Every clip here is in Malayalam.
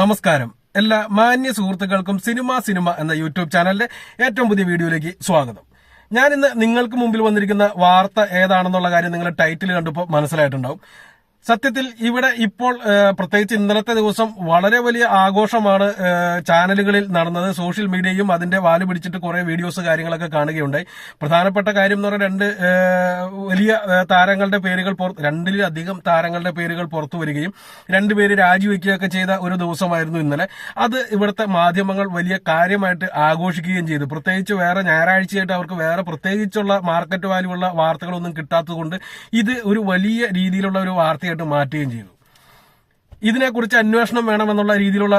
നമസ്കാരം. എല്ലാ മാന്യ സുഹൃത്തുക്കൾക്കും സിനിമ സിനിമ എന്ന യൂട്യൂബ് ചാനലിന്റെ ഏറ്റവും പുതിയ വീഡിയോയിലേക്ക് സ്വാഗതം. ഞാൻ ഇന്ന് നിങ്ങൾക്ക് മുമ്പിൽ വന്നിരിക്കുന്ന വാർത്ത ഏതാണെന്നുള്ള കാര്യം നിങ്ങളുടെ ടൈറ്റിൽ കണ്ടപ്പോൾ മനസ്സിലായിട്ടുണ്ടാവും. സത്യത്തിൽ ഇവിടെ ഇപ്പോൾ പ്രത്യേകിച്ച് ഇന്നലത്തെ ദിവസം വളരെ വലിയ ആഘോഷമാണ് ചാനലുകളിൽ നടന്നത്. സോഷ്യൽ മീഡിയയും അതിന്റെ വാൽ പിടിച്ചിട്ട് കുറെ വീഡിയോസ് കാര്യങ്ങളൊക്കെ കാണുകയുണ്ടായി. പ്രധാനപ്പെട്ട കാര്യം എന്ന് പറഞ്ഞാൽ രണ്ട് വലിയ താരങ്ങളുടെ പേരുകൾ രണ്ടിലധികം താരങ്ങളുടെ പേരുകൾ പുറത്തു വരികയും രണ്ടുപേര് രാജിവെക്കുകയൊക്കെ ചെയ്ത ഒരു ദിവസമായിരുന്നു ഇന്നലെ. അത് ഇവിടുത്തെ മാധ്യമങ്ങൾ വലിയ കാര്യമായിട്ട് ആഘോഷിക്കുകയും ചെയ്തു. പ്രത്യേകിച്ച് വേറെ ഞായറാഴ്ചയായിട്ട് അവർക്ക് വേറെ പ്രത്യേകിച്ചുള്ള മാർക്കറ്റ് വാല്യൂ ഉള്ള വാർത്തകളൊന്നും കിട്ടാത്തതുകൊണ്ട് ഇത് ഒരു വലിയ രീതിയിലുള്ള ഒരു വാർത്തയായിട്ട് മാറ്റുകയും ചെയ്തു. ഇതിനെക്കുറിച്ച് അന്വേഷണം വേണമെന്നുള്ള രീതിയിലുള്ള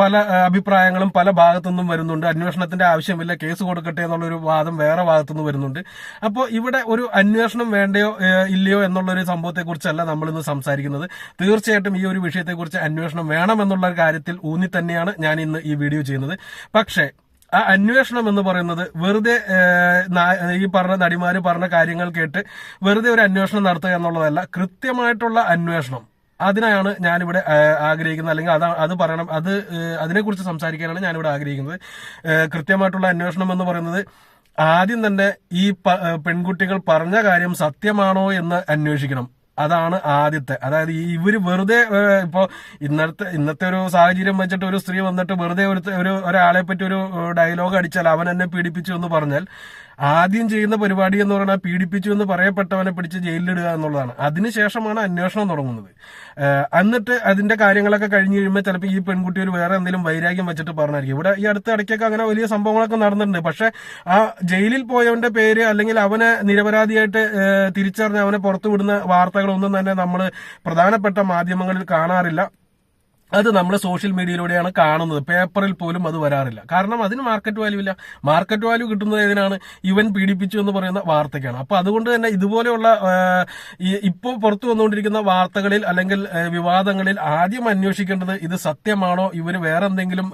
പല അഭിപ്രായങ്ങളും പല ഭാഗത്തുനിന്നും വരുന്നുണ്ട്. അന്വേഷണത്തിന്റെ ആവശ്യമില്ല കേസ് കൊടുക്കട്ടെ എന്നുള്ളൊരു വാദം വേറെ ഭാഗത്തുനിന്ന് വരുന്നുണ്ട്. അപ്പോൾ ഇവിടെ ഒരു അന്വേഷണം വേണ്ടയോ ഇല്ലയോ ഇല്ലയോ എന്നുള്ളൊരു സംഭവത്തെക്കുറിച്ചല്ല നമ്മൾ ഇന്ന് സംസാരിക്കുന്നത്. തീർച്ചയായിട്ടും ഈ ഒരു വിഷയത്തെക്കുറിച്ച് അന്വേഷണം വേണമെന്നുള്ള കാര്യത്തിൽ ഊന്നി തന്നെയാണ് ഞാൻ ഇന്ന് ഈ വീഡിയോ ചെയ്യുന്നത്. പക്ഷേ ആ അന്വേഷണം എന്ന് പറയുന്നത് വെറുതെ ഈ പറഞ്ഞ നടിമാര് പറഞ്ഞ കാര്യങ്ങൾ കേട്ട് വെറുതെ ഒരു അന്വേഷണം നടത്തുക എന്നുള്ളതല്ല കൃത്യമായിട്ടുള്ള അന്വേഷണം. അതിനാണ് ഞാനിവിടെ ആഗ്രഹിക്കുന്നത്. അല്ലെങ്കിൽ അത് അത് പറയണം. അത് അതിനെക്കുറിച്ച് സംസാരിക്കാനാണ് ഞാനിവിടെ ആഗ്രഹിക്കുന്നത്. കൃത്യമായിട്ടുള്ള അന്വേഷണം എന്ന് പറയുന്നത് ആദ്യം തന്നെ ഈ പെൺകുട്ടികൾ പറഞ്ഞ കാര്യം സത്യമാണോ എന്ന് അന്വേഷിക്കണം. അതാണ് ആദ്യത്തെ. അതായത് ഈ ഇവർ വെറുതെ ഇപ്പോൾ ഇപ്പോ ഇന്നത്തെ ഇന്നത്തെ ഒരു സാഹചര്യം വെച്ചിട്ട് ഒരു സ്ത്രീ വന്നിട്ട് വെറുതെ ഒരു ഒരു ഒരാളെ പറ്റി ഒരു ഡയലോഗ് അടിച്ചാൽ അവൻ എന്നെ പീഡിപ്പിച്ചു എന്ന് പറഞ്ഞാൽ ആദ്യം ചെയ്യുന്ന പരിപാടി എന്ന് പറഞ്ഞാൽ പീഡിപ്പിച്ചു എന്ന് പറയപ്പെട്ടവനെ പിടിച്ച് ജയിലിലിടുക എന്നുള്ളതാണ്. അതിനുശേഷമാണ് അന്വേഷണം തുടങ്ങുന്നത്. എന്നിട്ട് അതിന്റെ കാര്യങ്ങളൊക്കെ കഴിഞ്ഞ് കഴിയുമ്പോൾ ചിലപ്പോൾ ഈ പെൺകുട്ടി ഒരു വേറെ എന്തെങ്കിലും വൈരാഗ്യം വെച്ചിട്ട് പറഞ്ഞായിരിക്കും. ഇവിടെ ഈ അടുത്ത ഇടയ്ക്കൊക്കെ അങ്ങനെ വലിയ സംഭവങ്ങളൊക്കെ നടന്നിട്ടുണ്ട്. പക്ഷെ ആ ജയിലിൽ പോയവന്റെ പേര് അല്ലെങ്കിൽ അവനെ നിരപരാധിയായിട്ട് തിരിച്ചറിഞ്ഞ് അവനെ പുറത്തുവിടുന്ന വാർത്തകളൊന്നും തന്നെ നമ്മൾ പ്രധാനപ്പെട്ട മാധ്യമങ്ങളിൽ കാണാറില്ല. അത് നമ്മൾ സോഷ്യൽ മീഡിയയിലൂടെയാണ് കാണുന്നത്. പേപ്പറിൽ പോലും അത് വരാറില്ല. കാരണം അതിന് മാർക്കറ്റ് വാല്യൂ ഇല്ല. മാർക്കറ്റ് വാല്യൂ കിട്ടുന്നത് ഏതിനാണ്? ഇവൻ പീഡിപ്പിച്ചു എന്ന് പറയുന്ന വാർത്തയ്ക്കാണ്. അപ്പൊ അതുകൊണ്ട് തന്നെ ഇതുപോലെയുള്ള ഇപ്പോൾ പുറത്തു വന്നുകൊണ്ടിരിക്കുന്ന വാർത്തകളിൽ അല്ലെങ്കിൽ വിവാദങ്ങളിൽ ആദ്യം അന്വേഷിക്കേണ്ടത് ഇത് സത്യമാണോ? ഇവർ വേറെ എന്തെങ്കിലും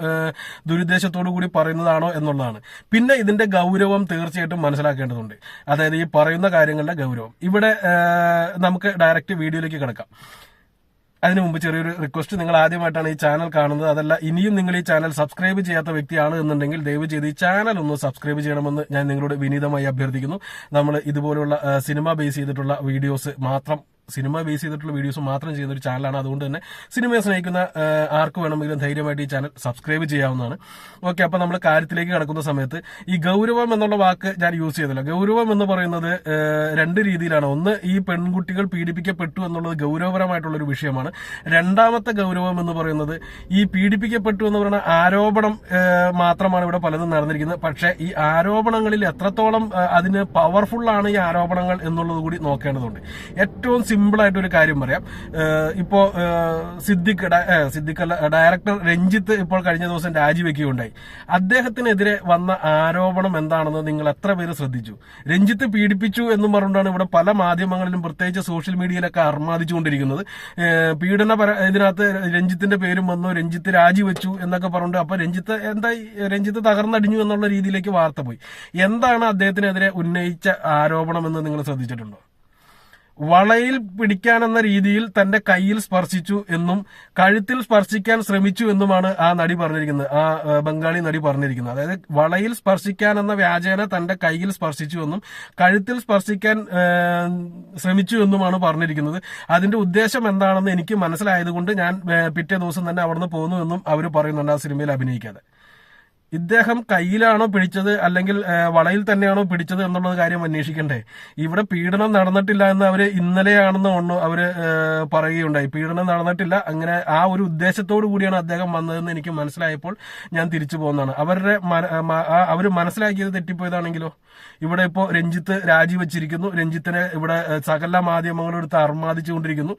ദുരുദ്ദേശത്തോടു കൂടി പറയുന്നതാണോ എന്നുള്ളതാണ്. പിന്നെ ഇതിന്റെ ഗൗരവം തീർച്ചയായിട്ടും മനസ്സിലാക്കേണ്ടതുണ്ട്. അതായത് ഈ പറയുന്ന കാര്യങ്ങളുടെ ഗൗരവം. ഇവിടെ നമുക്ക് ഡയറക്റ്റ് വീഡിയോയിലേക്ക് കിടക്കാം. അതിനു മുമ്പ് ചെറിയൊരു റിക്വസ്റ്റ് നിങ്ങൾ ആദ്യമായിട്ടാണ് ഈ ചാനൽ കാണുന്നത്. അതല്ല ഇനിയും നിങ്ങൾ ഈ ചാനൽ സബ്സ്ക്രൈബ് ചെയ്യാത്ത വ്യക്തിയാണ് എന്നുണ്ടെങ്കിൽ ദയവ് ചെയ്ത് ഈ ചാനൽ ഒന്ന് സബ്സ്ക്രൈബ് ചെയ്യണമെന്ന് ഞാൻ നിങ്ങളോട് വിനീതമായി അഭ്യർത്ഥിക്കുന്നു. നമ്മൾ ഇതുപോലുള്ള സിനിമ ബേസ് ചെയ്തിട്ടുള്ള വീഡിയോസ് മാത്രം സിനിമ ബേസ് ചെയ്തിട്ടുള്ള വീഡിയോസ് മാത്രം ചെയ്യുന്ന ഒരു ചാനലാണ് അതുകൊണ്ട് തന്നെ സിനിമയെ സ്നേഹിക്കുന്ന ആർക്ക് വേണമെങ്കിലും ധൈര്യമായിട്ട് ഈ ചാനൽ സബ്സ്ക്രൈബ് ചെയ്യാവുന്നതാണ്. ഓക്കെ അപ്പൊ നമ്മൾ കാര്യത്തിലേക്ക് കടക്കുന്ന സമയത്ത് ഈ ഗൗരവം എന്നുള്ള വാക്ക് ഞാൻ യൂസ് ചെയ്തില്ല. ഗൗരവം എന്ന് പറയുന്നത് രണ്ട് രീതിയിലാണ്. ഒന്ന് ഈ പെൺകുട്ടികൾ പീഡിപ്പിക്കപ്പെട്ടു എന്നുള്ളത് ഗൗരവപരമായിട്ടുള്ള ഒരു വിഷയമാണ്. രണ്ടാമത്തെ ഗൗരവം എന്ന് പറയുന്നത് ഈ പീഡിപ്പിക്കപ്പെട്ടു എന്ന് പറയുന്ന ആരോപണം മാത്രമാണ് ഇവിടെ പലതും നടന്നിരിക്കുന്നത്. പക്ഷേ ഈ ആരോപണങ്ങളിൽ എത്രത്തോളം അതിന് പവർഫുൾ ആണ് ഈ ആരോപണങ്ങൾ എന്നുള്ളത് കൂടി നോക്കേണ്ടതുണ്ട്. ഏറ്റവും സിമ്പിൾ ആയിട്ട് ഒരു കാര്യം പറയാം. ഇപ്പോൾ ഇപ്പോ സിദ്ദിഖ് സിദ്ദിഖ് ഡയറക്ടർ രഞ്ജിത്ത് ഇപ്പോൾ കഴിഞ്ഞ ദിവസം രാജിവെക്കുകയുണ്ടായി. അദ്ദേഹത്തിനെതിരെ വന്ന ആരോപണം എന്താണെന്ന് നിങ്ങൾ എത്ര പേര് ശ്രദ്ധിച്ചു? രഞ്ജിത്ത് പീഡിപ്പിച്ചു എന്നും പറഞ്ഞുകൊണ്ടാണ് ഇവിടെ പല മാധ്യമങ്ങളിലും പ്രത്യേകിച്ച് സോഷ്യൽ മീഡിയയിലൊക്കെ അർമാദിച്ചുകൊണ്ടിരിക്കുന്നത്. പീഡന ഇതിനകത്ത് രഞ്ജിത്തിന്റെ പേരും വന്നു രഞ്ജിത്ത് രാജിവെച്ചു എന്നൊക്കെ പറഞ്ഞു അപ്പൊ രഞ്ജിത്ത് എന്താ രഞ്ജിത്ത് തകർന്നടിഞ്ഞു എന്നുള്ള രീതിയിലേക്ക് വാർത്ത പോയി. എന്താണ് അദ്ദേഹത്തിനെതിരെ ഉന്നയിച്ച ആരോപണം എന്ന് നിങ്ങൾ ശ്രദ്ധിച്ചിട്ടുണ്ടോ? വളയിൽ പിടിക്കാനെന്ന രീതിയിൽ തന്റെ കയ്യിൽ സ്പർശിച്ചു എന്നും കഴുത്തിൽ സ്പർശിക്കാൻ ശ്രമിച്ചു എന്നുമാണ് ആ നടി പറഞ്ഞിരിക്കുന്നത്. ആ ബംഗാളി നടി പറഞ്ഞിരിക്കുന്നത്. അതായത് വളയിൽ സ്പർശിക്കാൻ എന്ന വ്യാജേന തന്റെ കയ്യിൽ സ്പർശിച്ചു എന്നും കഴുത്തിൽ സ്പർശിക്കാൻ ശ്രമിച്ചു എന്നുമാണ് പറഞ്ഞിരിക്കുന്നത്. അതിന്റെ ഉദ്ദേശം എന്താണെന്ന് എനിക്ക് മനസ്സിലായതുകൊണ്ട് ഞാൻ പിറ്റേ ദിവസം തന്നെ അവിടുന്ന് പോകുന്നു എന്നും അവർ പറയുന്നുണ്ട് ആ സിനിമയിൽ അഭിനയിക്കാതെ. ഇദ്ദേഹം കയ്യിലാണോ പിടിച്ചത് അല്ലെങ്കിൽ വളയിൽ തന്നെയാണോ പിടിച്ചത് എന്നുള്ളത് കാര്യം അന്വേഷിക്കണ്ടേ. ഇവിടെ പീഡനം നടന്നിട്ടില്ല എന്ന് അവർ ഇന്നലെയാണെന്ന് ഒന്ന് അവർ പറയുകയുണ്ടായി. പീഡനം നടന്നിട്ടില്ല. അങ്ങനെ ആ ഒരു ഉദ്ദേശത്തോടു കൂടിയാണ് അദ്ദേഹം വന്നതെന്ന് എനിക്ക് മനസ്സിലായപ്പോൾ ഞാൻ തിരിച്ചു പോകുന്നതാണ് അവരുടെ അവർ മനസ്സിലാക്കിയത് തെറ്റിപ്പോയതാണെങ്കിലോ? ഇവിടെ ഇപ്പോൾ രഞ്ജിത്ത് രാജിവെച്ചിരിക്കുന്നു. രഞ്ജിത്തിനെ ഇവിടെ സകല സകല മാധ്യമങ്ങളെടുത്ത് അർമാദിച്ചുകൊണ്ടിരിക്കുന്നു.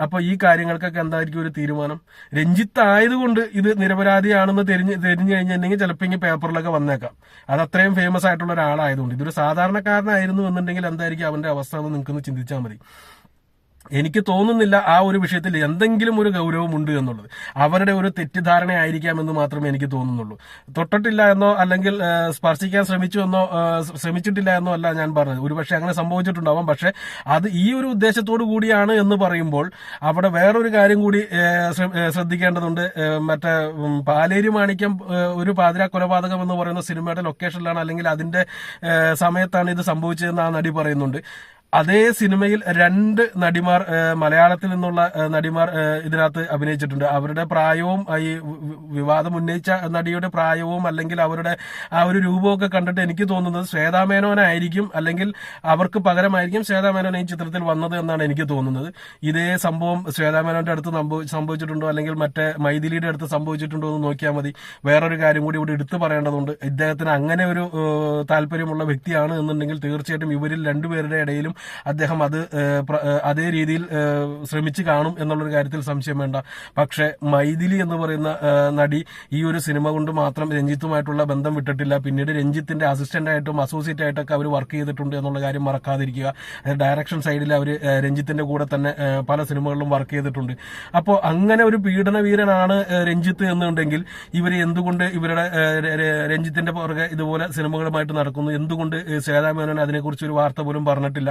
അപ്പൊ ഈ കാര്യങ്ങൾക്കൊക്കെ എന്തായിരിക്കും ഒരു തീരുമാനം? രഞ്ജിത്ത് ആയതുകൊണ്ട് ഇത് നിരപരാധിയാണെന്ന് തെരിഞ്ഞ് തെരഞ്ഞു കഴിഞ്ഞിട്ടുണ്ടെങ്കിൽ ചിലപ്പോൾ ഇങ്ങനെ പേപ്പറിലൊക്കെ വന്നേക്കാം. അത് അത്രയും ഫേമസ് ആയിട്ടുള്ള ഒരാളായതുകൊണ്ട്. ഇതൊരു സാധാരണക്കാരനായിരുന്നു എന്നുണ്ടെങ്കിൽ എന്തായിരിക്കും അവന്റെ അവസ്ഥ എന്ന് നിങ്ങൾക്കൊന്ന് ചിന്തിച്ചാൽ മതി. എനിക്ക് തോന്നുന്നില്ല ആ ഒരു വിഷയത്തിൽ എന്തെങ്കിലും ഒരു ഗൗരവമുണ്ട് എന്നുള്ളത്. അവരുടെ ഒരു തെറ്റിദ്ധാരണ ആയിരിക്കാമെന്ന് മാത്രമേ എനിക്ക് തോന്നുന്നുള്ളൂ. തൊട്ടിട്ടില്ല എന്നോ അല്ലെങ്കിൽ സ്പർശിക്കാൻ ശ്രമിച്ചു എന്നോ ശ്രമിച്ചിട്ടില്ല എന്നോ അല്ല ഞാൻ പറഞ്ഞത്. ഒരുപക്ഷെ അങ്ങനെ സംഭവിച്ചിട്ടുണ്ടാവാം. പക്ഷെ അത് ഈ ഒരു ഉദ്ദേശത്തോടു കൂടിയാണ് എന്ന് പറയുമ്പോൾ അവിടെ വേറൊരു കാര്യം കൂടി ശ്രദ്ധിക്കേണ്ടതുണ്ട്. മറ്റേ പാലേരി മാണിക്യം ഒരു പാതിര കൊലപാതകം എന്ന് പറയുന്ന സിനിമയുടെ ലൊക്കേഷനിലാണ് അല്ലെങ്കിൽ അതിന്റെ സമയത്താണ് ഇത് സംഭവിച്ചതെന്ന് ആ നടി പറയുന്നുണ്ട്. അതേ സിനിമയിൽ രണ്ട് നടിമാർ മലയാളത്തിൽ നിന്നുള്ള നടിമാർ ഇതിനകത്ത് അഭിനയിച്ചിട്ടുണ്ട്. അവരുടെ പ്രായവും ഈ വിവാദം ഉന്നയിച്ച നടിയുടെ പ്രായവും അല്ലെങ്കിൽ അവരുടെ ആ ഒരു രൂപമൊക്കെ കണ്ടിട്ട് എനിക്ക് തോന്നുന്നത് ശ്വേതാമേനോനായിരിക്കും അല്ലെങ്കിൽ അവർക്ക് പകരമായിരിക്കും ശ്വേതാമേനോൻ ഈ ചിത്രത്തിൽ വന്നത് എന്നാണ് എനിക്ക് തോന്നുന്നത്. ഇതേ സംഭവം ശ്വേതാമേനോന്റെ അടുത്ത് സംഭവിച്ചിട്ടുണ്ടോ അല്ലെങ്കിൽ മറ്റേ മൈഥിലിയുടെ അടുത്ത് സംഭവിച്ചിട്ടുണ്ടോ എന്ന് നോക്കിയാൽ മതി. വേറൊരു കാര്യം കൂടി ഇവിടെ എടുത്തു പറയേണ്ടതുണ്ട്. ഇദ്ദേഹത്തിന് അങ്ങനെ ഒരു താല്പര്യമുള്ള വ്യക്തിയാണ് എന്നുണ്ടെങ്കിൽ തീർച്ചയായിട്ടും ഇവരിൽ രണ്ടുപേരുടെ ഇടയിലും അദ്ദേഹം അത് അതേ രീതിയിൽ ശ്രമിച്ചു കാണും എന്നുള്ളൊരു കാര്യത്തിൽ സംശയം വേണ്ട. പക്ഷെ മൈഥിലി എന്ന് പറയുന്ന നടി ഈ ഒരു സിനിമ കൊണ്ട് മാത്രം രഞ്ജിത്തുമായിട്ടുള്ള ബന്ധം വിട്ടിട്ടില്ല. പിന്നീട് രഞ്ജിത്തിന്റെ അസിസ്റ്റന്റ് ആയിട്ടും അസോസിയേറ്റ് ആയിട്ടൊക്കെ അവർ വർക്ക് ചെയ്തിട്ടുണ്ട് എന്നുള്ള കാര്യം മറക്കാതിരിക്കുക. ഡയറക്ഷൻ സൈഡിൽ അവർ രഞ്ജിത്തിന്റെ കൂടെ തന്നെ പല സിനിമകളിലും വർക്ക് ചെയ്തിട്ടുണ്ട്. അപ്പോൾ അങ്ങനെ ഒരു പീഡനവീരനാണ് രഞ്ജിത്ത് എന്നുണ്ടെങ്കിൽ ഇവർ എന്തുകൊണ്ട് ഇവരുടെ രഞ്ജിത്തിന്റെ പുറകെ ഇതുപോലെ സിനിമകളുമായിട്ട് നടക്കുന്നു? എന്തുകൊണ്ട് ഏഹ്, ശ്വേതാമേനോൻ അതിനെക്കുറിച്ച് ഒരു വാർത്ത പോലും പറഞ്ഞിട്ടില്ല?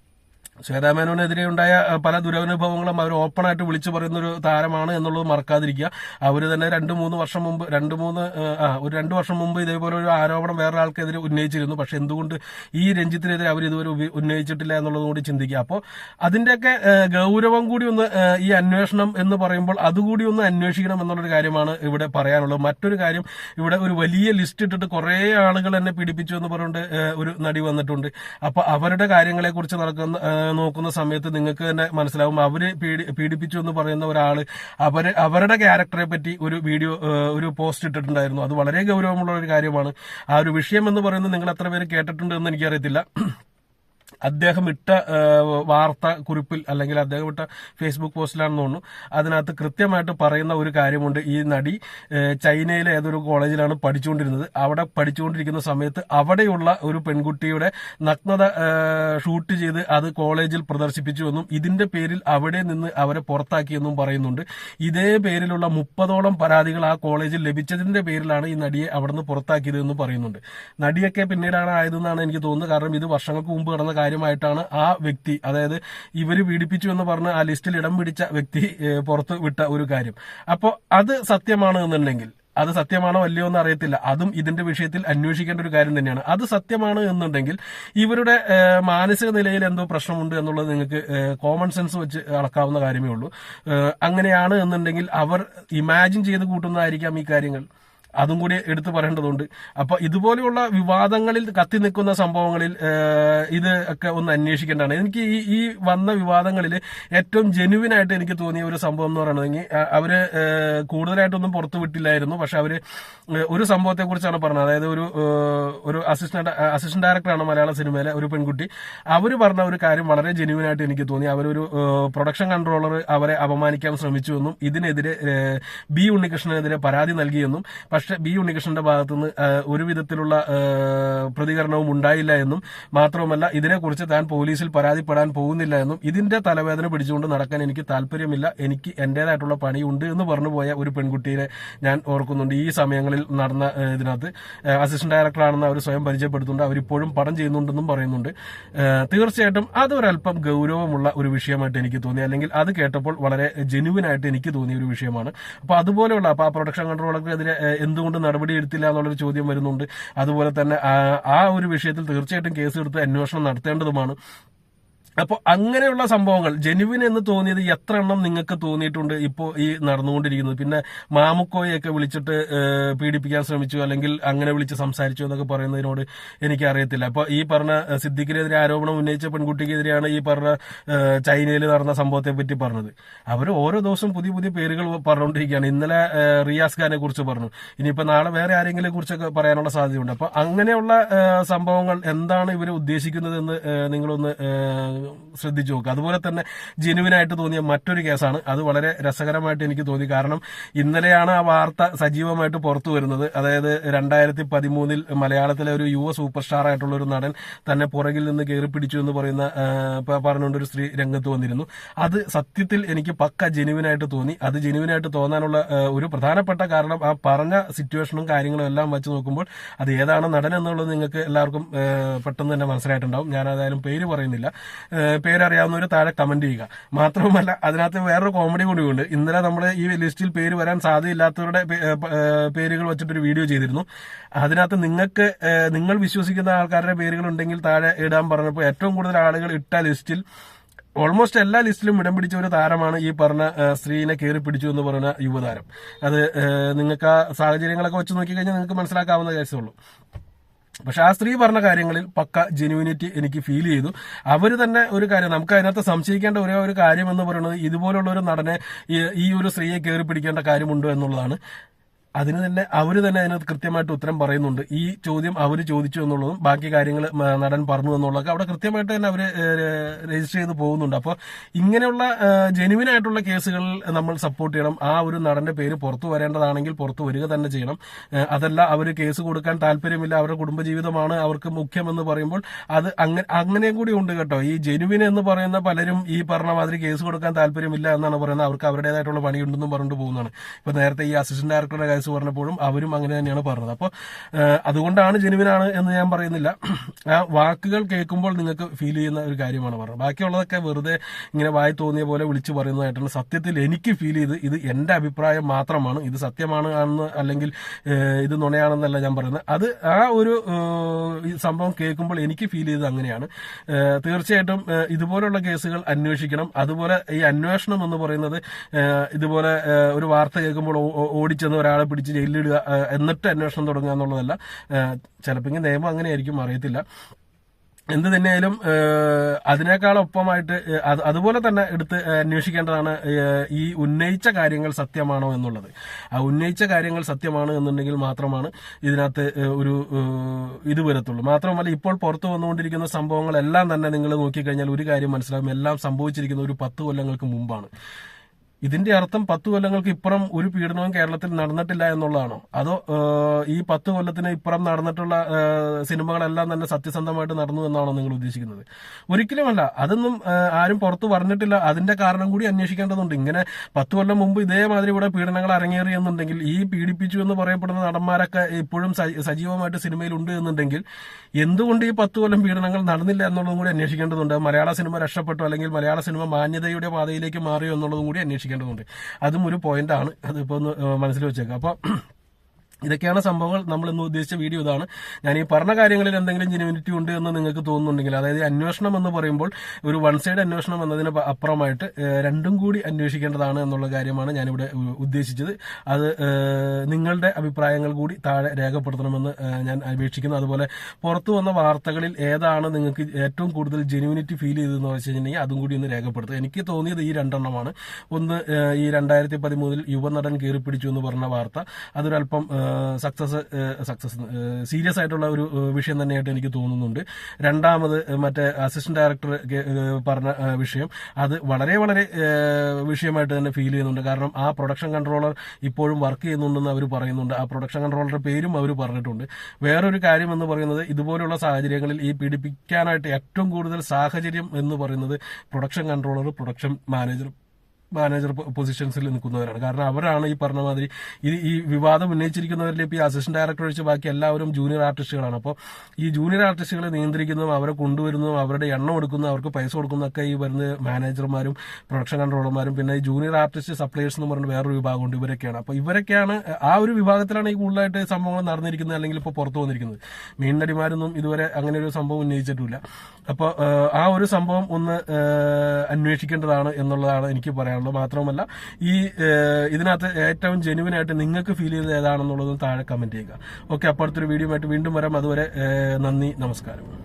ശ്വേതാമേനോനെതിരെ ഉണ്ടായ പല ദുരനുഭവങ്ങളും അവർ ഓപ്പണായിട്ട് വിളിച്ചു പറയുന്ന ഒരു താരമാണ് എന്നുള്ളത് മറക്കാതിരിക്കുക. അവർ തന്നെ രണ്ട് മൂന്ന് വർഷം മുമ്പ് രണ്ട് മൂന്ന് ഒരു രണ്ട് വർഷം മുമ്പ് ഇതേപോലെ ഒരു ആരോപണം വേറൊരാൾക്കെതിരെ ഉന്നയിച്ചിരുന്നു. പക്ഷെ എന്തുകൊണ്ട് ഈ രഞ്ജിത്തിനെതിരെ അവർ ഇതുവരെ ഉന്നയിച്ചിട്ടില്ല എന്നുള്ളത് കൂടി ചിന്തിക്കുക. അപ്പോൾ അതിന്റെയൊക്കെ ഗൗരവം കൂടി ഒന്ന് ഈ അന്വേഷണം എന്ന് പറയുമ്പോൾ അതുകൂടി ഒന്ന് അന്വേഷിക്കണം എന്നുള്ളൊരു കാര്യമാണ് ഇവിടെ പറയാനുള്ളത്. മറ്റൊരു കാര്യം ഇവിടെ ഒരു വലിയ ലിസ്റ്റ് ഇട്ടിട്ട് കുറേ ആളുകൾ എന്നെ പീഡിപ്പിച്ചു എന്ന് പറഞ്ഞുകൊണ്ട് ഒരു നടി വന്നിട്ടുണ്ട്. അപ്പോൾ അവരുടെ കാര്യങ്ങളെക്കുറിച്ച് നടക്കുന്ന നോക്കുന്ന സമയത്ത് നിങ്ങൾക്ക് തന്നെ മനസ്സിലാവും. അവർ പീഡി- പീഡിപ്പിച്ചു എന്ന് പറയുന്ന ഒരാൾ അവർ അവരുടെ ക്യാരക്ടറെ പറ്റി ഒരു വീഡിയോ ഒരു പോസ്റ്റ് ഇട്ടിട്ടുണ്ടായിരുന്നു. അത് വളരെ ഗൗരവമുള്ള ഒരു കാര്യമാണ്. ആ ഒരു വിഷയം എന്ന് പറയുന്നത് നിങ്ങൾ എത്ര പേര് കേട്ടിട്ടുണ്ട് എന്ന് എനിക്കറിയത്തില്ല. അദ്ദേഹം ഇട്ട വാർത്ത കുറിപ്പിൽ അല്ലെങ്കിൽ അദ്ദേഹം ഇട്ട ഫേസ്ബുക്ക് പോസ്റ്റിലാണെന്ന് തോന്നുന്നു. അതിനകത്ത് കൃത്യമായിട്ട് പറയുന്ന ഒരു കാര്യമുണ്ട്. ഈ നടി ചൈനയിലെ ഏതൊരു കോളേജിലാണ് പഠിച്ചുകൊണ്ടിരുന്നത്. അവിടെ പഠിച്ചുകൊണ്ടിരിക്കുന്ന സമയത്ത് അവിടെയുള്ള ഒരു പെൺകുട്ടിയുടെ നഗ്നത ഷൂട്ട് ചെയ്ത് അത് കോളേജിൽ പ്രദർശിപ്പിച്ചുവെന്നും ഇതിന്റെ പേരിൽ അവിടെ നിന്ന് അവരെ പുറത്താക്കിയെന്നും പറയുന്നുണ്ട്. ഇതേ പേരിലുള്ള മുപ്പതോളം പരാതികൾ ആ കോളേജിൽ ലഭിച്ചതിന്റെ പേരിലാണ് ഈ നടിയെ അവിടുന്ന് പുറത്താക്കിയതെന്നും പറയുന്നുണ്ട്. നടിയൊക്കെ പിന്നീടാണ് ആയതെന്നാണ് എനിക്ക് തോന്നുന്നത്. കാരണം ഇത് വർഷങ്ങൾക്ക് മുമ്പ് നടന്ന കാര്യമായിട്ടാണ് ആ വ്യക്തി അതായത് ഇവർ പീഡിപ്പിച്ചു എന്ന് പറഞ്ഞ് ആ ലിസ്റ്റിൽ ഇടം പിടിച്ച വ്യക്തി പുറത്തു വിട്ട ഒരു കാര്യം. അപ്പോൾ അത് സത്യമാണ് എന്നുണ്ടെങ്കിൽ അത് സത്യമാണോ അല്ലയോ എന്ന് അറിയത്തില്ല. അതും ഇതിന്റെ വിഷയത്തിൽ അന്വേഷിക്കേണ്ട ഒരു കാര്യം തന്നെയാണ്. അത് സത്യമാണ് എന്നുണ്ടെങ്കിൽ ഇവരുടെ മാനസിക നിലയിൽ എന്തോ പ്രശ്നമുണ്ട് എന്നുള്ളത് നിങ്ങൾക്ക് കോമൺ സെൻസ് വെച്ച് അളക്കാവുന്ന കാര്യമേ ഉള്ളൂ. അങ്ങനെയാണ് എന്നുണ്ടെങ്കിൽ അവർ ഇമാജിൻ ചെയ്ത് കൂട്ടുന്നതായിരിക്കാം ഈ കാര്യങ്ങൾ. അതും കൂടി എടുത്തു പറയേണ്ടതുണ്ട്. അപ്പൊ ഇതുപോലെയുള്ള വിവാദങ്ങളിൽ കത്തി നിൽക്കുന്ന സംഭവങ്ങളിൽ ഇത് ഒക്കെ ഒന്ന് അന്വേഷിക്കേണ്ടതാണ്. എനിക്ക് ഈ ഈ വന്ന വിവാദങ്ങളിൽ ഏറ്റവും ജെനുവിൻ ആയിട്ട് എനിക്ക് തോന്നിയ ഒരു സംഭവം എന്ന് പറയുന്നത് അവർ കൂടുതലായിട്ടൊന്നും പുറത്തു വിട്ടില്ലായിരുന്നു. പക്ഷെ അവർ ഒരു സംഭവത്തെ കുറിച്ചാണ് പറഞ്ഞത്. അതായത് ഒരു ഒരു അസിസ്റ്റന്റ് അസിസ്റ്റന്റ് ഡയറക്ടറാണ് മലയാള സിനിമയിലെ ഒരു പെൺകുട്ടി. അവർ പറഞ്ഞ ഒരു കാര്യം വളരെ ജെനുവിൻ ആയിട്ട് എനിക്ക് തോന്നി. അവരൊരു പ്രൊഡക്ഷൻ കൺട്രോളർ അവരെ അപമാനിക്കാൻ ശ്രമിച്ചുവെന്നും ഇതിനെതിരെ ബി ഉണ്ണികൃഷ്ണനെതിരെ പരാതി നൽകിയെന്നും പക്ഷെ ബി ഉണ്ണികൃഷ്ണന്റെ ഭാഗത്തുനിന്ന് ഒരു വിധത്തിലുള്ള പ്രതികരണവും ഉണ്ടായില്ല എന്നും മാത്രവുമല്ല ഇതിനെക്കുറിച്ച് താൻ പോലീസിൽ പരാതിപ്പെടാൻ പോകുന്നില്ല എന്നും ഇതിന്റെ തലവേദന പിടിച്ചുകൊണ്ട് നടക്കാൻ എനിക്ക് താല്പര്യമില്ല. എനിക്ക് എന്റേതായിട്ടുള്ള പണിയുണ്ട് എന്ന് പറഞ്ഞുപോയ ഒരു പെൺകുട്ടിയെ ഞാൻ ഓർക്കുന്നുണ്ട്. ഈ സമയങ്ങളിൽ നടന്ന ഇതിനകത്ത് അസിസ്റ്റന്റ് ഡയറക്ടറാണെന്ന് അവർ സ്വയം പരിചയപ്പെടുത്തുന്നുണ്ട്. അവരിപ്പോഴും പടം ചെയ്യുന്നുണ്ടെന്നും പറയുന്നുണ്ട്. തീർച്ചയായിട്ടും അതൊരല്പം ഗൗരവമുള്ള ഒരു വിഷയമായിട്ട് എനിക്ക് തോന്നി. അല്ലെങ്കിൽ അത് കേട്ടപ്പോൾ വളരെ ജെനുവിൻ ആയിട്ട് എനിക്ക് തോന്നിയ ഒരു വിഷയമാണ്. അപ്പൊ അതുപോലെയുള്ള അപ്പൊ ആ പ്രൊഡക്ഷൻ കൺട്രോളർക്കെതിരെ എന്തുകൊണ്ട് നടപടി എടുത്തില്ല എന്നുള്ളൊരു ചോദ്യം വരുന്നുണ്ട്. അതുപോലെ തന്നെ ആ- ഒരു വിഷയത്തിൽ തീർച്ചയായിട്ടും കേസ് എടുത്ത് അന്വേഷണം നടത്തേണ്ടതുമാണ്. അപ്പോൾ അങ്ങനെയുള്ള സംഭവങ്ങൾ ജെനുവിൻ എന്ന് തോന്നിയത് എത്ര എണ്ണം നിങ്ങൾക്ക് തോന്നിയിട്ടുണ്ട് ഇപ്പോൾ ഈ നടന്നുകൊണ്ടിരിക്കുന്നത്? പിന്നെ മാമുക്കോയൊക്കെ വിളിച്ചിട്ട് പീഡിപ്പിക്കാൻ ശ്രമിച്ചു അല്ലെങ്കിൽ അങ്ങനെ വിളിച്ച് സംസാരിച്ചു എന്നൊക്കെ പറയുന്നതിനോട് എനിക്ക് അറിയത്തില്ല അപ്പോൾ ഈ പറഞ്ഞ സിദ്ദിഖിനെതിരെ ആരോപണം ഉന്നയിച്ച പെൺകുട്ടിക്കെതിരെയാണ് ഈ പറഞ്ഞ ചൈനയിൽ നടന്ന സംഭവത്തെ പറ്റി പറഞ്ഞത്. അവർ ഓരോ ദിവസവും പുതിയ പുതിയ പേരുകൾ പറഞ്ഞുകൊണ്ടിരിക്കുകയാണ്. ഇന്നലെ റിയാസ് ഖാനെ കുറിച്ച് പറഞ്ഞു. ഇനിയിപ്പോൾ നാളെ വേറെ ആരെങ്കിലും കുറിച്ചൊക്കെ പറയാനുള്ള സാധ്യതയുണ്ട്. അപ്പോൾ അങ്ങനെയുള്ള സംഭവങ്ങൾ എന്താണ് ഇവർ ഉദ്ദേശിക്കുന്നതെന്ന് നിങ്ങളൊന്ന് ശ്രദ്ധിച്ചു നോക്കുക അതുപോലെ തന്നെ ജെനുവിനായിട്ട് തോന്നിയ മറ്റൊരു കേസാണ്. അത് വളരെ രസകരമായിട്ട് എനിക്ക് തോന്നി. കാരണം ഇന്നലെയാണ് ആ വാർത്ത സജീവമായിട്ട് പുറത്തു വരുന്നത്. അതായത് രണ്ടായിരത്തി പതിമൂന്നിൽ മലയാളത്തിലെ ഒരു യുവ സൂപ്പർ സ്റ്റാർ ആയിട്ടുള്ള ഒരു നടൻ തന്നെ പുറകിൽ നിന്ന് കയറി പിടിച്ചു എന്ന് പറയുന്ന പറഞ്ഞുകൊണ്ട് ഒരു സ്ത്രീ രംഗത്ത് വന്നിരുന്നു. അത് സത്യത്തിൽ എനിക്ക് പക്ക ജെനുവിനായിട്ട് തോന്നി. അത് ജെനുവിനായിട്ട് തോന്നാനുള്ള ഒരു പ്രധാനപ്പെട്ട കാരണം ആ പറഞ്ഞ സിറ്റുവേഷനും കാര്യങ്ങളും എല്ലാം വെച്ച് നോക്കുമ്പോൾ അത് ഏതാണ് നടൻ എന്നുള്ളത് നിങ്ങൾക്ക് എല്ലാവർക്കും പെട്ടെന്ന് തന്നെ മനസ്സിലായിട്ടുണ്ടാവും. ഞാൻ ഏതായാലും പേര് പറയുന്നില്ല. പേരറിയാവുന്നവർ താഴെ കമന്റ് ചെയ്യുക. മാത്രവുമല്ല അതിനകത്ത് വേറൊരു കോമഡി കൂടി ഉണ്ട്. ഇന്നലെ നമ്മൾ ഈ ലിസ്റ്റിൽ പേര് വരാൻ സാധ്യതയില്ലാത്തവരുടെ പേരുകൾ വെച്ചിട്ടൊരു വീഡിയോ ചെയ്തിരുന്നു. അതിനകത്ത് നിങ്ങൾക്ക് നിങ്ങൾ വിശ്വസിക്കുന്ന ആൾക്കാരുടെ പേരുകൾ ഉണ്ടെങ്കിൽ താഴെ ഇടാൻ പറഞ്ഞപ്പോൾ ഏറ്റവും കൂടുതൽ ആളുകൾ ഇട്ട ലിസ്റ്റിൽ ഓൾമോസ്റ്റ് എല്ലാ ലിസ്റ്റിലും ഇടം പിടിച്ച ഒരു താരമാണ് ഈ പറഞ്ഞ സ്ത്രീനെ കയറി പിടിച്ചു എന്ന് പറഞ്ഞ യുവതാരം. അത് നിങ്ങൾക്ക് ആ സാഹചര്യങ്ങളൊക്കെ വെച്ച് നോക്കിക്കഴിഞ്ഞാൽ നിങ്ങൾക്ക് മനസ്സിലാക്കാവുന്ന കേസുള്ളൂ പക്ഷെ ആ സ്ത്രീ പറഞ്ഞ കാര്യങ്ങളിൽ പക്ക ജെനുവിനിറ്റി എനിക്ക് ഫീൽ ചെയ്തു. അവർ തന്നെ ഒരു കാര്യം നമുക്ക് അതിനകത്ത് സംശയിക്കേണ്ട ഒരേ ഒരു കാര്യം എന്ന് പറയുന്നത് ഇതുപോലുള്ള ഒരു നടനെ ഈ- ഒരു സ്ത്രീയെ കയറി പിടിക്കേണ്ട കാര്യമുണ്ടോ എന്നുള്ളതാണ്. അതിന് തന്നെ അവർ തന്നെ അതിനകത്ത് കൃത്യമായിട്ട് ഉത്തരം പറയുന്നുണ്ട്. ഈ ചോദ്യം അവർ ചോദിച്ചു എന്നുള്ളതും ബാക്കി കാര്യങ്ങൾ നടൻ പറഞ്ഞു എന്നുള്ളതൊക്കെ അവിടെ കൃത്യമായിട്ട് തന്നെ അവർ രജിസ്റ്റർ ചെയ്ത് പോകുന്നുണ്ട്. അപ്പോൾ ഇങ്ങനെയുള്ള ജെനുവിൻ ആയിട്ടുള്ള കേസുകൾ നമ്മൾ സപ്പോർട്ട് ചെയ്യണം. ആ ഒരു നടന്റെ പേര് പുറത്തു വരേണ്ടതാണെങ്കിൽ പുറത്തു വരിക തന്നെ ചെയ്യണം. അതല്ല അവർ കേസ് കൊടുക്കാൻ താല്പര്യമില്ല. അവരുടെ കുടുംബജീവിതമാണ് അവർക്ക് മുഖ്യമെന്ന് പറയുമ്പോൾ അത് അങ്ങനെ അങ്ങനെയും കൂടി ഉണ്ട് കേട്ടോ. ഈ ജെനുവിൻ എന്ന് പറയുന്ന പലരും ഈ പറഞ്ഞ മാതിരി കേസ് കൊടുക്കാൻ താല്പര്യമില്ല എന്നാണ് പറയുന്നത്. അവർക്ക് അവരുടേതായിട്ടുള്ള പണിയുണ്ടെന്നും പറഞ്ഞിട്ട് പോകുന്നതാണ്. ഇപ്പൊ നേരത്തെ ഈ അസിസ്റ്റന്റ് ഡയറക്ടറുടെ കേസ് പറഞ്ഞപ്പോഴും അവരും അങ്ങനെ തന്നെയാണ് പറഞ്ഞത്. അപ്പോൾ അതുകൊണ്ടാണ് ജെനുവിനാണ് എന്ന് ഞാൻ പറയുന്നില്ല. ആ വാക്കുകൾ കേൾക്കുമ്പോൾ നിങ്ങൾക്ക് ഫീൽ ചെയ്യുന്ന ഒരു കാര്യമാണ് പറഞ്ഞത്. ബാക്കിയുള്ളതൊക്കെ വെറുതെ ഇങ്ങനെ വായി തോന്നിയ പോലെ വിളിച്ചു പറയുന്നതായിട്ടാണ് സത്യത്തിൽ എനിക്ക് ഫീൽ ചെയ്ത് ഇത് എന്റെ അഭിപ്രായം മാത്രമാണ്. ഇത് സത്യമാണ് എന്ന് അല്ലെങ്കിൽ ഇത് നുണയാണെന്നല്ല ഞാൻ പറയുന്നത്. അത് ആ ഒരു സംഭവം കേൾക്കുമ്പോൾ എനിക്ക് ഫീൽ ചെയ്തത് അങ്ങനെയാണ്. തീർച്ചയായിട്ടും ഇതുപോലുള്ള കേസുകൾ അന്വേഷിക്കണം. അതുപോലെ ഈ അന്വേഷണം എന്ന് പറയുന്നത് ഇതുപോലെ ഒരു വാർത്ത കേൾക്കുമ്പോൾ ഓടിച്ചെന്ന് ഒരാളെ പിടിച്ച് ജയിലിലിടുക എന്നിട്ട് അന്വേഷണം തുടങ്ങുക എന്നുള്ളതല്ല. ചിലപ്പോൾ നിയമം അങ്ങനെയായിരിക്കും അറിയത്തില്ല. എന്ത് തന്നെയായാലും അതിനേക്കാളൊപ്പമായിട്ട് അത് അതുപോലെ തന്നെ എടുത്ത് അന്വേഷിക്കേണ്ടതാണ് ഈ ഉന്നയിച്ച കാര്യങ്ങൾ സത്യമാണോ എന്നുള്ളത്. ആ ഉന്നയിച്ച കാര്യങ്ങൾ സത്യമാണ് എന്നുണ്ടെങ്കിൽ മാത്രമാണ് ഇതിനകത്ത് ഒരു ഇത് വരത്തുള്ളൂ. മാത്രമല്ല ഇപ്പോൾ പുറത്തു വന്നുകൊണ്ടിരിക്കുന്ന സംഭവങ്ങളെല്ലാം തന്നെ നിങ്ങൾ നോക്കിക്കഴിഞ്ഞാൽ ഒരു കാര്യം മനസ്സിലാകും എല്ലാം സംഭവിച്ചിരിക്കുന്ന ഒരു പത്ത് കൊല്ലങ്ങൾക്ക് മുമ്പാണ്. ഇതിന്റെ അർത്ഥം പത്ത് കൊല്ലങ്ങൾക്ക് ഇപ്പുറം ഒരു പീഡനവും കേരളത്തിൽ നടന്നിട്ടില്ല എന്നുള്ളതാണോ? അതോ ഈ പത്ത് കൊല്ലത്തിന് ഇപ്പുറം നടന്നിട്ടുള്ള സിനിമകളെല്ലാം തന്നെ സത്യസന്ധമായിട്ട് നടന്നു എന്നാണോ നിങ്ങൾ ഉദ്ദേശിക്കുന്നത്? ഒരിക്കലുമല്ല അതൊന്നും ആരും പുറത്തു പറഞ്ഞിട്ടില്ല. അതിന്റെ കാരണം കൂടി അന്വേഷിക്കേണ്ടതുണ്ട്. ഇങ്ങനെ പത്ത് കൊല്ലം മുമ്പ് ഇതേമാതിരി ഇവിടെ പീഡനങ്ങൾ അരങ്ങേറി എന്നുണ്ടെങ്കിൽ ഈ പീഡിപ്പിച്ചു എന്ന് പറയപ്പെടുന്ന നടന്മാരൊക്കെ ഇപ്പോഴും സജീവമായിട്ട് സിനിമയിൽ ഉണ്ട് എന്നുണ്ടെങ്കിൽ എന്തുകൊണ്ട് ഈ പത്ത് കൊല്ലം പീഡനങ്ങൾ നടന്നില്ല എന്നുള്ളതും കൂടി അന്വേഷിക്കേണ്ടതുണ്ട്. മലയാള സിനിമ രക്ഷപ്പെട്ടു അല്ലെങ്കിൽ മലയാള സിനിമ മാന്യതയുടെ പാതയിലേക്ക് മാറിയോ എന്നുള്ളതും കൂടി അന്വേഷിക്കേണ്ടതുണ്ട് അതും ഒരു പോയിന്റാണ് അതിപ്പോ ഒന്ന് മനസ്സിൽ വെച്ചേക്കാം. അപ്പൊ ഇതൊക്കെയാണ് സംഭവങ്ങൾ. നമ്മൾ ഇന്ന് ഉദ്ദേശിച്ച വീഡിയോ ഇതാണ്. ഞാൻ ഈ പറഞ്ഞ കാര്യങ്ങളിൽ എന്തെങ്കിലും ജെനുവിനിറ്റി ഉണ്ട് എന്ന് നിങ്ങൾക്ക് തോന്നുന്നുണ്ടെങ്കിൽ അതായത് അന്വേഷണം എന്ന് പറയുമ്പോൾ ഒരു വൺ സൈഡ് അന്വേഷണം എന്നതിന് അപ്പുറമായിട്ട് രണ്ടും കൂടി അന്വേഷിക്കേണ്ടതാണ് എന്നുള്ള കാര്യമാണ് ഞാനിവിടെ ഉദ്ദേശിച്ചത്. അത് നിങ്ങളുടെ അഭിപ്രായങ്ങൾ കൂടി താഴെ രേഖപ്പെടുത്തണമെന്ന് ഞാൻ അപേക്ഷിക്കുന്നു. അതുപോലെ പുറത്തു വന്ന വാർത്തകളിൽ ഏതാണ് നിങ്ങൾക്ക് ഏറ്റവും കൂടുതൽ ജെനുവിനിറ്റി ഫീൽ ചെയ്തതെന്ന് വെച്ച് കഴിഞ്ഞിട്ടുണ്ടെങ്കിൽ അതും കൂടി ഒന്ന് രേഖപ്പെടുത്തുക. എനിക്ക് തോന്നിയത് ഈ രണ്ടെണ്ണമാണ്. ഒന്ന് ഈ രണ്ടായിരത്തി പതിമൂന്നിൽ യുവനടൻ കീറിപ്പിടിച്ചു പിടിച്ചു എന്ന് പറഞ്ഞ വാർത്ത. അതൊരല്പം സക്സസ് സക്സസ് സീരിയസ് ആയിട്ടുള്ള ഒരു വിഷയം തന്നെയായിട്ട് എനിക്ക് തോന്നുന്നുണ്ട്. രണ്ടാമത് മറ്റേ അസിസ്റ്റന്റ് ഡയറക്ടർ പറഞ്ഞ വിഷയം അത് വളരെ വളരെ വിഷയമായിട്ട് തന്നെ ഫീൽ ചെയ്യുന്നുണ്ട്. കാരണം ആ പ്രൊഡക്ഷൻ കൺട്രോളർ ഇപ്പോഴും വർക്ക് ചെയ്യുന്നുണ്ടെന്ന് അവർ പറയുന്നുണ്ട്. ആ പ്രൊഡക്ഷൻ കൺട്രോളറുടെ പേരും അവർ പറഞ്ഞിട്ടുണ്ട്. വേറൊരു കാര്യം എന്ന് പറയുന്നത് ഇതുപോലുള്ള സാഹചര്യങ്ങളിൽ ഈ പീഡിപ്പിക്കാനായിട്ട് ഏറ്റവും കൂടുതൽ സാഹചര്യം എന്ന് പറയുന്നത് production controller production manager manager പൊസിഷൻസിൽ നിൽക്കുന്നവരാണ്. കാരണം അവരാണ് ഈ പറഞ്ഞ മാതിരി ഈ ഈ വിവാദം ഉന്നയിച്ചിരിക്കുന്നവരിൽ ഇപ്പോൾ ഈ അസിസ്റ്റന്റ് ഡയറക്ടർ ഒഴിച്ച് ബാക്കി എല്ലാവരും ജൂനിയർ ആർട്ടിസ്റ്റുകളാണ്. അപ്പോൾ ഈ ജൂനിയർ ആർട്ടിസ്റ്റുകളെ നിയന്ത്രിക്കുന്നതും അവരെ കൊണ്ടുവരുന്നതും അവരുടെ എണ്ണം എടുക്കുന്നതും അവർക്ക് പൈസ കൊടുക്കുന്നതൊക്കെ ഈ വരുന്ന മാനേജർമാരും പ്രൊഡക്ഷൻ കൺട്രോളർമാരും പിന്നെ ഈ ജൂനിയർ ആർട്ടിസ്റ്റ് സപ്ലൈയേഴ്സ് എന്ന് പറഞ്ഞ വേറൊരു വിഭാഗമുണ്ട് ഇവരൊക്കെയാണ്. അപ്പോൾ ഇവരൊക്കെയാണ് ആ ഒരു വിഭാഗത്തിലാണ് ഈ കൂടുതലായിട്ട് സംഭവങ്ങൾ നടന്നിരിക്കുന്നത് അല്ലെങ്കിൽ ഇപ്പോൾ പുറത്തു വന്നിരിക്കുന്നത്. മെയിൻ നടിമാരൊന്നും ഇതുവരെ അങ്ങനെ ഒരു സംഭവം ഉന്നയിച്ചിട്ടില്ല. അപ്പോൾ ആ ഒരു സംഭവം ഒന്ന് അന്വേഷിക്കേണ്ടതാണ് എന്നുള്ളതാണ് എനിക്ക് പറയാനുള്ളത്. മാത്രമല്ല ഈ ഏഹ്, ഇതിനകത്ത് ഏറ്റവും ജെനുവൻ ആയിട്ട് നിങ്ങൾക്ക് ഫീൽ ചെയ്തത് ഏതാണെന്നുള്ളതും താഴെ കമന്റ് ചെയ്യുക. ഓക്കെ അപ്പുറത്തൊരു വീഡിയോ ആയിട്ട് വീണ്ടും വരാം. അതുവരെ നന്ദി നമസ്കാരം.